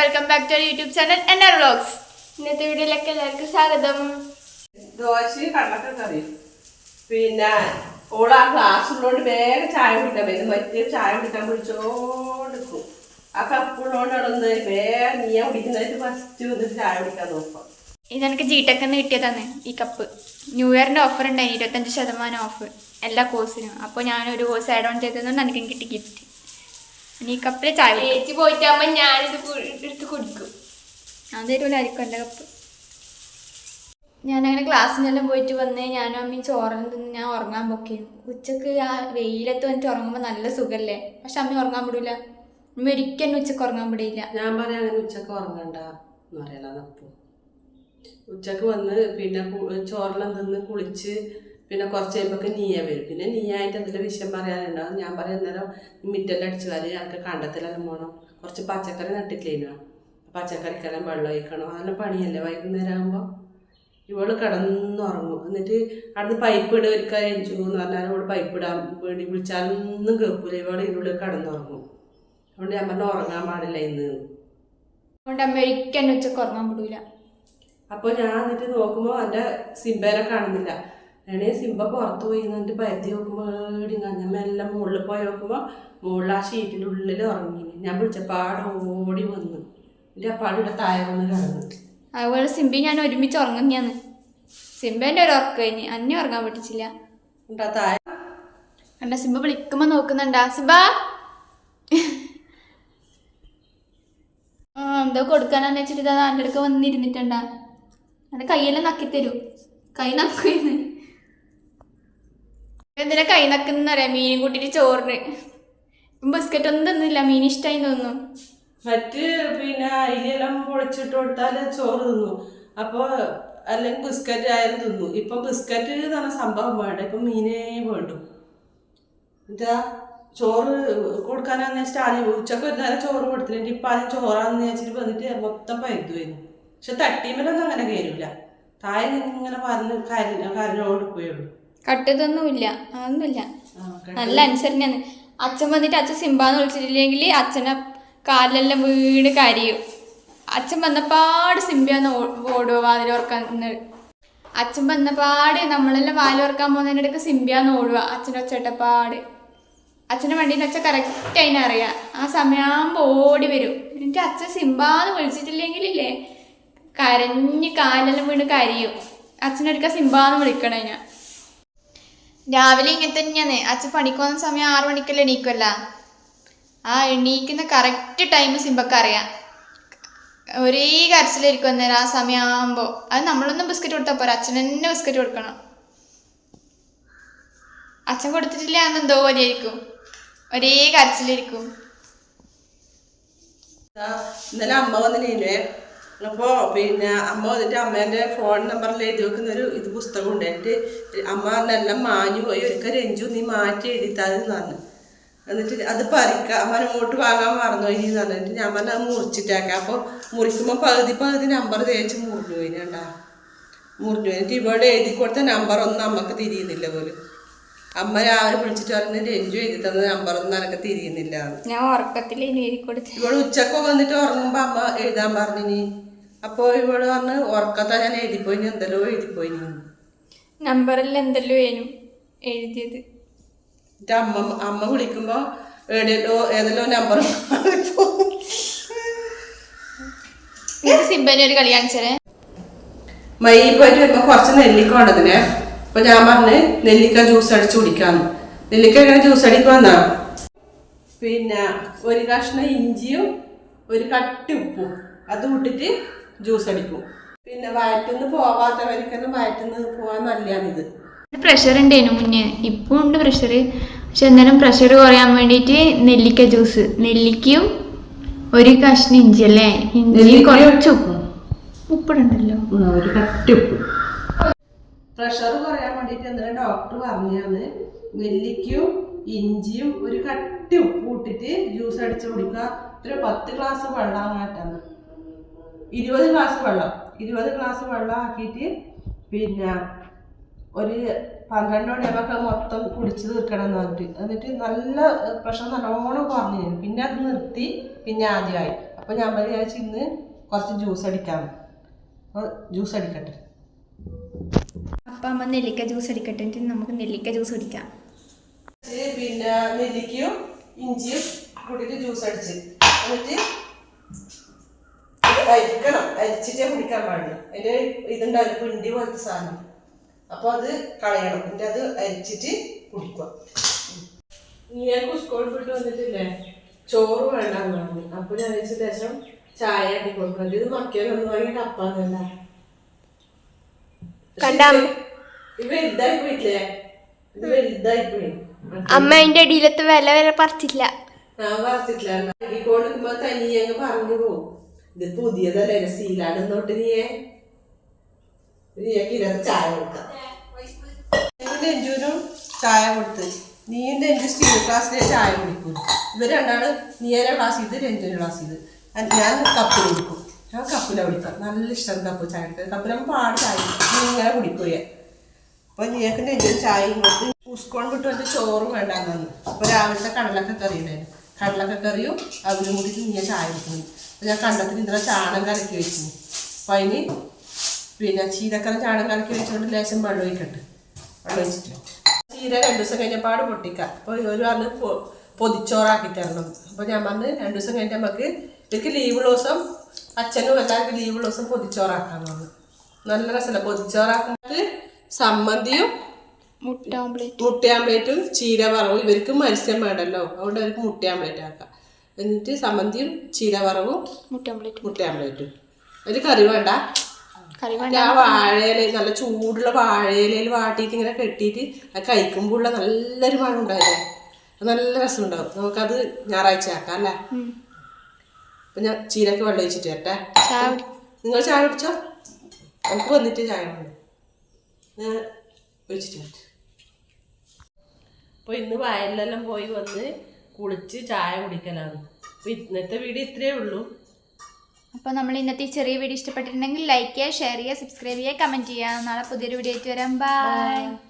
Welcome back to YouTube channel എന്റെ vlogs ഇന്നത്തെ വീഡിയോയിലേക്ക് എല്ലാവർക്കും സ്വാഗതം. ദോശ കണ്ടൊക്കെ കറി. പിന്നെ ഓൾ ആ ഗ്ലാസ് ഉള്ളതുകൊണ്ട് വേഗം ചായ കുടിക്കാൻ പറ്റും മറ്റേ ചായ കുടിക്കാൻ പിടിച്ചോണ്ടിരിക്കും ആ കപ്പുള്ളതുകൊണ്ടാണ് ഒന്ന് വേഗം നീ കുടിക്കുന്നതായിട്ട് ഫസ്റ്റ് വന്നിട്ട് ചായ കുടിക്കാൻ നോക്കാം. ഇത് എനിക്ക് ജിടെക് എന്ന് കിട്ടിയതാണ് ഈ കപ്പ് ന്യൂ ഇയറിന്റെ ഓഫർ ഉണ്ടായി ഇരുപത്തഞ്ച് ശതമാനം ഓഫ് എല്ലാ കോഴ്സിനും അപ്പോൾ ഞാനൊരു കോഴ്സ് ആഡ് ഓൺ ചെയ്തതുകൊണ്ട് എനിക്ക് കിട്ടി ഗിഫ്റ്റ് ഇനി ഈ കപ്പിൽ ചായ. ചേച്ചി പോയിട്ടാകുമ്പോ ഞാനിത് എടുത്ത് കുടിക്കും. ഞാൻ തരുമല്ലായിരിക്കും എന്റെ കപ്പ്. ഞാനങ്ങനെ ക്ലാസ്സിനെല്ലാം പോയിട്ട് വന്ന് ഞാനും അമ്മയും ചോറിന് തിന്ന് ഞാൻ ഉറങ്ങാൻ പൊക്കിയിരുന്നു ഉച്ചയ്ക്ക് ആ വെയിലത്ത് വന്നിട്ട് ഉറങ്ങുമ്പോൾ നല്ല സുഖല്ലേ? പക്ഷെ അമ്മ ഉറങ്ങാൻ വിടൂല. അമ്മ ഒരിക്കലും ഉച്ചയ്ക്ക് ഉറങ്ങാൻ വിടില്ല ഞാൻ പറയാം അങ്ങനെ ഉച്ചയ്ക്ക് ഉറങ്ങണ്ട എന്ന് പറയല ഉച്ചയ്ക്ക് വന്ന് പിന്നെ ചോറെല്ലാം തിന്ന് കുളിച്ച് പിന്നെ കുറച്ച് കഴിയുമ്പോൾ നീയ വരും. പിന്നെ നീയായിട്ട് എന്തെങ്കിലും വിഷയം പറയാനുണ്ടാവും ഞാൻ പറയാം അന്നേരം മിറ്റെല്ലാം അടിച്ചു വരെ ഞങ്ങൾക്ക് കണ്ടത്തിലെല്ലാം പോകണം കുറച്ച് പച്ചക്കറി നട്ടിട്ടില്ലേനോ? പച്ചക്കറിക്കെല്ലാം വെള്ളം ഒഴിക്കണം. അതെല്ലാം പണിയല്ലേ? വൈകുന്നേരം ആകുമ്പോൾ ഇവൾ കിടന്നുറങ്ങും എന്നിട്ട് അവിടുന്ന് പൈപ്പ് ഇടുക ഒരു എന്ന് പറഞ്ഞാൽ ഇവൾ പൈപ്പ് ഇടാൻ വേണ്ടി വിളിച്ചാലൊന്നും കേൾക്കൂല. ഇവൾ ഇതിനുള്ളിൽ കിടന്നുറങ്ങും അതുകൊണ്ട് ഞാൻ പറഞ്ഞു ഉറങ്ങാൻ പാടില്ല ഇന്ന്. അതുകൊണ്ട് അമ്മ ഒരിക്കലും ഉച്ചയ്ക്ക് ഉറങ്ങാൻ വിടൂല. അപ്പോൾ ഞാൻ എന്നിട്ട് നോക്കുമ്പോൾ എന്റെ സിംബേനെ കാണുന്നില്ല. ഞാനേ സിംബ പുറത്ത് പോയി എന്നിട്ട് പരത്തി നോക്കുമ്പോൾ ഏടി ഞാൻ മെല്ലെ മുകളിൽ പോയി നോക്കുമ്പോൾ മുകളിൽ ആ ഷീറ്റിന്റെ ഉള്ളിൽ ഉറങ്ങി. ഞാൻ വിളിച്ചപ്പാട് ഓടി വന്നു. എന്റെ അപ്പാട് ഇവിടെ താഴെ വന്ന് കിടന്നു. അതുപോലെ സിംബി ഞാൻ ഒരുമിച്ച് ഉറങ്ങുന്നതാണ് സിംബേന്റെ ഒരു ഉറക്കം കഴിഞ്ഞ് അന്നെ ഉറങ്ങാൻ പറ്റിച്ചില്ല. ആ താഴെ കണ്ട സിംബ വിളിക്കുമ്പോൾ നോക്കുന്നുണ്ടാ. സിംബ എന്തോ കൊടുക്കാനാന്ന് വെച്ചിട്ട് ഇതാ എന്റെ അടുക്ക വന്നിരുന്നിട്ടുണ്ടാ. എന്റെ കയ്യെല്ലാം നക്കിത്തരൂ. തരൂ കൈ നക്കുന്ന് എന്തിനാ കൈ നക്കുന്ന അറിയാം? മീനും കൂട്ടിട്ട് ചോറിന്. ബിസ്ക്കറ്റ് ഒന്നും തിന്നില്ല. മീൻ ഇഷ്ടമായി തോന്നുന്നു. മറ്റ് പിന്നെ അരിയെല്ലാം പൊളിച്ചിട്ട് കൊടുത്താൽ ചോറ് തിന്നു. അപ്പോൾ അല്ലെങ്കിൽ ബിസ്ക്കറ്റ് ആയാലും തിന്നു. ഇപ്പൊ ബിസ്ക്കറ്റ് പറഞ്ഞ സംഭവം വേണ്ട. ഇപ്പൊ മീനേ വേണ്ടു. എന്താ? ചോറ് കൊടുക്കാനാന്ന് വെച്ചിട്ട് ആദ്യം ഉച്ചയ്ക്ക് ഒരു നേരം ചോറ് കൊടുത്തിട്ടുണ്ട് ഇപ്പൊ ആദ്യം ചോറാന്ന് വെച്ചിട്ട് വന്നിട്ട് മൊത്തം പരുത്തു വരുന്നു പക്ഷെ തട്ടിയമ്മലൊന്നും അങ്ങനെ കയറില്ല താഴെ ഇങ്ങനെ പറഞ്ഞ് കര കരഞ്ഞോണ്ട് പോയുള്ളൂ കട്ടതൊന്നുമില്ല. അതൊന്നുമില്ല. നല്ല അനുസരണയാണ്. അച്ഛൻ വന്നിട്ട് അച്ഛൻ സിംബാന്ന് വിളിച്ചിട്ടില്ലെങ്കിൽ അച്ഛനെ കാലിലെല്ലാം വീണ് കരയും. അച്ഛൻ വന്നപ്പാട് സിംബിയാന്ന് ഓടുക വാതിലോർക്കാൻ അച്ഛൻ വന്നപാട് നമ്മളെല്ലാം വാലോർക്കാൻ പോകുന്നതിനിടയ്ക്ക് സിംബിയാന്ന് ഓടുക അച്ഛന്റെ ഒച്ചട്ടപ്പാട് അച്ഛന്റെ വണ്ടീന്റെ അച്ഛൻ കറക്റ്റ് അതിനറിയാം ആ സമയമാകുമ്പോൾ ഓടി വരും. എന്നിട്ട് അച്ഛൻ സിംബാന്ന് വിളിച്ചിട്ടില്ലെങ്കിലില്ലേ? കരഞ്ഞ് കാലെല്ലാം വീണ് കരയും. അച്ഛനെടുക്കാൻ സിംബാന്ന് വിളിക്കണം ഞാൻ. രാവിലെ ഇങ്ങനെ തന്നെയാണ് അച്ഛൻ പണിക്ക് പോകുന്ന സമയം ആറു മണിക്കല്ലേ എണീക്കുമല്ല ആ എണീക്കുന്ന കറക്റ്റ് ടൈം സിംബക്ക് അറിയാം. ഒരേ കരച്ചിലായിരിക്കും അന്നേരം ആ സമയമാകുമ്പോൾ അത് നമ്മളൊന്നും ബിസ്ക്കറ്റ് കൊടുത്താൽ പോരാ. അച്ഛൻ തന്നെ ബിസ്ക്കറ്റ് കൊടുക്കണം. അച്ഛൻ കൊടുത്തിട്ടില്ല എന്ന് എന്തോ പോലെയായിരിക്കും. ഒരേ കരച്ചിലായിരിക്കും. ആ, ഇന്നലെ അമ്മ വന്നില്ലേ? അപ്പോൾ പിന്നെ അമ്മ വന്നിട്ട് അമ്മേന്റെ ഫോൺ നമ്പറിൽ എഴുതി വെക്കുന്ന ഒരു ഇത് പുസ്തകമുണ്ട്. എന്നിട്ട് അമ്മ നല്ല മാഞ്ഞു പോയി. ഒരിക്കൽ രഞ്ജു നീ മാറ്റി എഴുതിത്താന്ന് പറഞ്ഞു. എന്നിട്ട് അത് പറിക്കാം. അമ്മ അങ്ങോട്ട് വാങ്ങാൻ മറന്നു പോയി എന്ന് പറഞ്ഞിട്ട് ഞാൻ പറഞ്ഞ അത് മുറിച്ചിട്ടാക്കാം. അപ്പോൾ മുറിക്കുമ്പോൾ പകുതി പകുതി നമ്പർ തേച്ച് മുറിഞ്ഞു പോയി കണ്ടാ. മുറിഞ്ഞു പോയി. എന്നിട്ട് ഇവിടെ എഴുതി കൊടുത്ത നമ്പറൊന്നും അമ്മയ്ക്ക് തിരിയുന്നില്ല പോലും അമ്മ രാവിലെ വിളിച്ചിട്ട് പറഞ്ഞു രഞ്ജു എഴുതി തന്ന നമ്പറൊന്നും എനിക്ക് തിരിയുന്നില്ല. ഞാൻ ഉറക്കത്തിൽ ഇനി ഇവൾ ഉച്ചയ്ക്ക് വന്നിട്ട് ഉറങ്ങുമ്പോ അമ്മ എഴുതാൻ പറഞ്ഞു പറഞ്ഞിനി അപ്പൊ ഇവൾ വന്ന് ഉറക്കത്താ ഞാൻ എഴുതിപ്പോയി എന്തെല്ലോ എഴുതിപ്പോയി നമ്പറിൽ എന്തെല്ലോ വേനും എഴുതിയത്. എന്നിട്ട് അമ്മ അമ്മ വിളിക്കുമ്പോ എവിടെയല്ലോ ഏതെല്ലോ നമ്പർ ഒരു കളി കാണിച്ചേ മൈ പോയിട്ട് വരുമ്പോ കുറച്ച് നെല്ലിക്ക കൊണ്ടതിനെ അപ്പൊ ഞാൻ പറഞ്ഞ് നെല്ലിക്ക ജ്യൂസ് അടിച്ച് കുടിക്കാന്ന്. നെല്ലിക്ക എങ്ങനെ ജ്യൂസ് അടിക്കുവന്നാ പിന്നെ ഒരു കഷ്ണം ഇഞ്ചിയും ഒരു കട്ടി ഉപ്പും. അത് ഇട്ടിട്ട് ജ്യൂസ് അടിക്കും. പിന്നെ വയറ്റിന്ന് പോവാത്തവർക്കെല്ലാം വയറ്റിന്ന് പോവാൻ നല്ലതാണിത് പ്രഷർ ഉണ്ടായിരുന്നു മുന്നേ. ഇപ്പം ഉണ്ട് പ്രഷർ പക്ഷെ എന്നാലും പ്രഷർ കുറയാൻ വേണ്ടിയിട്ട് നെല്ലിക്ക ജ്യൂസ്. നെല്ലിക്കയും ഒരു കഷ്ണം ഇഞ്ചി അല്ലേ? ഇഞ്ചി കുറച്ച് ഉപ്പും. ഉപ്പിടണ്ടല്ലോ. ഒരു കട്ടി ഉപ്പ്. പ്രഷർ കുറയാൻ വേണ്ടിയിട്ട് എന്തിനാ ഡോക്ടർ പറഞ്ഞാണ് നെല്ലിക്കയും ഇഞ്ചിയും ഒരു കട്ടി ഉപ്പ് ഇട്ടിട്ട് ജ്യൂസ് അടിച്ചു കുടിക്കുക. ഒരു പത്ത് ഗ്ലാസ് വെള്ളം മാറ്റാണ് ഇരുപത് ഗ്ലാസ് വെള്ളം. ഇരുപത് ഗ്ലാസ് വെള്ളം ആക്കിയിട്ട് പിന്നെ ഒരു പന്ത്രണ്ട് മണിയാകുമ്പോൾ മൊത്തം കുടിച്ച് തീർക്കണം എന്ന് പറഞ്ഞിട്ട്. എന്നിട്ട് നല്ല പ്രഷർ നല്ലോണം കുറഞ്ഞു പിന്നെ അത് നിർത്തി പിന്നെ ആദ്യമായി. അപ്പം അപ്പോൾ ഞാൻ വിചാരിച്ചു ഇന്ന് കുറച്ച് ജ്യൂസ് അടിക്കാം. ജ്യൂസ് അടിക്കട്ടെ. അപ്പം അമ്മ നെല്ലിക്ക ജ്യൂസ് അടിക്കട്ടെ. നമുക്ക് നെല്ലിക്ക ജ്യൂസ് കുടിക്കാം. പിന്നെ നെല്ലിക്കയും ഇഞ്ചിയും കൂട്ടിയിട്ട് ജ്യൂസ് അടിച്ച്. എന്നിട്ട് അരിക്കണം അരിച്ചിട്ടേ കുടിക്കാൻ പാടില്ല. അതിന് ഇതുണ്ടാവില്ല പിണ്ടി പോലത്തെ സാധനം. അപ്പോൾ അത് കളയണം. എന്നിട്ട് അത് അരിച്ചിട്ട് കുടിക്കുക. നീക്ക് സ്കൂളിൽ പോയിട്ട് വന്നിട്ടില്ലേ? ചോറ് വേണ്ടാന്ന് പറഞ്ഞു അപ്പോൾ ഞാൻ വെച്ച ശേഷം ചായ ആക്കി കൊടുക്കണം. ഇത് മക്കിയാലൊന്നും വാങ്ങി കപ്പാന്നല്ല കണ്ട അമ്മ. ഇത് വലുതായി പോയിട്ടില്ലേ ഇത് വലുതായി പോയി അമ്മ അതിന്റെ അടിയിലത്തെ വില വരെ പറിച്ചില്ല. ഞാൻ തനിയെ അങ്ങ് പറഞ്ഞു പോകും. ഇത് പുതിയതല്ലേ സീലാടും തൊട്ട് നീയെ നീയൊക്കെ ഇതിനകത്ത് ചായ കൊടുക്കാം. രഞ്ജുവിനും ചായ കൊടുത്ത്. നീയും രഞ്ജു സ്റ്റീൽ ക്ലാസ്സിലെ ചായ കുടിക്കും. ഇവർ രണ്ടാണ് നീയരെ ക്ലാസ് ചെയ്ത് രഞ്ജുവിന്റെ ക്ലാസ് ചെയ്ത്. ഞാൻ കപ്പിൽ കുടിക്കും. ഞാൻ കപ്പില കുടിക്കാം നല്ല ഇഷ്ടം കപ്പ് ചായ കുടിക്കാൻ. കപ്പിലാകുമ്പോൾ പാട് ചായ കുടിക്കും. ഇങ്ങനെ കുടിക്കുകയെ അപ്പൊ നീക്ക് രഞ്ജുവിന് ചായ കൊടുത്ത്. ഉസ്കോൺ വിട്ട് വന്നിട്ട് ചോറും വേണ്ടാന്ന് അപ്പൊ രാവിലത്തെ കടലൊക്കെ കറി ഉണ്ടായിരുന്നു കടലൊക്കെ കറിയും അവരും കൂടിയിട്ട് നീ ചായ കുടിക്കുന്നു. അപ്പൊ ഞാൻ കണ്ടത്തിൽ ഇന്നലെ ചാണം കലക്കി വെച്ചു. അപ്പൊ അതിന് പിന്നെ ചീരക്കറി ചാണം കലക്കി വെച്ചുകൊണ്ട് ലേശം വെള്ളം ഒഴിക്കട്ടെ. വെള്ളം ഒഴിച്ചിട്ട്. ചീര രണ്ടു ദിവസം കഴിഞ്ഞപ്പാട് പൊട്ടിക്കാം. അപ്പൊ ഒരു പൊ- പൊതിച്ചോറാക്കി തരണം അപ്പൊ ഞാൻ പറഞ്ഞ് രണ്ടു ദിവസം കഴിഞ്ഞിട്ട് നമുക്ക് ഇവർക്ക് ലീവ് ദിവസം അച്ഛനും എല്ലാവർക്കും ലീവ് ദിവസം പൊതിച്ചോറാക്കാൻ പറഞ്ഞു. നല്ല രസമല്ല പൊതിച്ചോറാക്കുന്നത് സമ്മന്തിയും മുട്ട ഓംപ്ലേറ്റ് മുട്ട ചീര വറവും. ഇവർക്ക് മത്സ്യം വേണ്ടല്ലോ. അതുകൊണ്ട് അവർക്ക് മുട്ട ആക്കാം. എന്നിട്ട് സമ്മന്തിയും ചീര വറവും മുട്ട ഓംപ്ലേറ്റ് മുട്ട ഒരു കറി വേണ്ട. ആ വാഴയില നല്ല ചൂടുള്ള വാഴയിലയിൽ വാട്ടിയിട്ട് ഇങ്ങനെ കെട്ടിയിട്ട് അത് കഴിക്കുമ്പോൾ ഉള്ള നല്ലൊരു മണം ഉണ്ടായില്ലേ നല്ല രസം ഉണ്ടാവും നമുക്കത് ഞായറാഴ്ച ആക്കാം അല്ലേ? അപ്പം ഞാൻ ചീരക്ക് വെള്ളം ഒഴിച്ചിട്ട് വരട്ടെ. ചായ നിങ്ങൾ ചായ കുടിച്ചോ? നമുക്ക് വന്നിട്ട് ചായ ഒഴിച്ചിട്ട് വരട്ടെ. അപ്പോൾ ഇന്ന് വയലിലെല്ലാം പോയി വന്ന് കുളിച്ച് ചായ കുടിക്കലാണ്. അപ്പോൾ ഇന്നത്തെ വീഡിയോ ഇത്രയേ ഉള്ളൂ. അപ്പോൾ നമ്മൾ ഇന്നത്തെ ഈ ചെറിയ വീഡിയോ ഇഷ്ടപ്പെട്ടിട്ടുണ്ടെങ്കിൽ ലൈക്ക് ചെയ്യുക ഷെയർ ചെയ്യുക സബ്സ്ക്രൈബ് ചെയ്യുക കമന്റ് ചെയ്യുക. നാളെ പുതിയൊരു വീഡിയോ ആയിട്ട് വരാം. ബൈ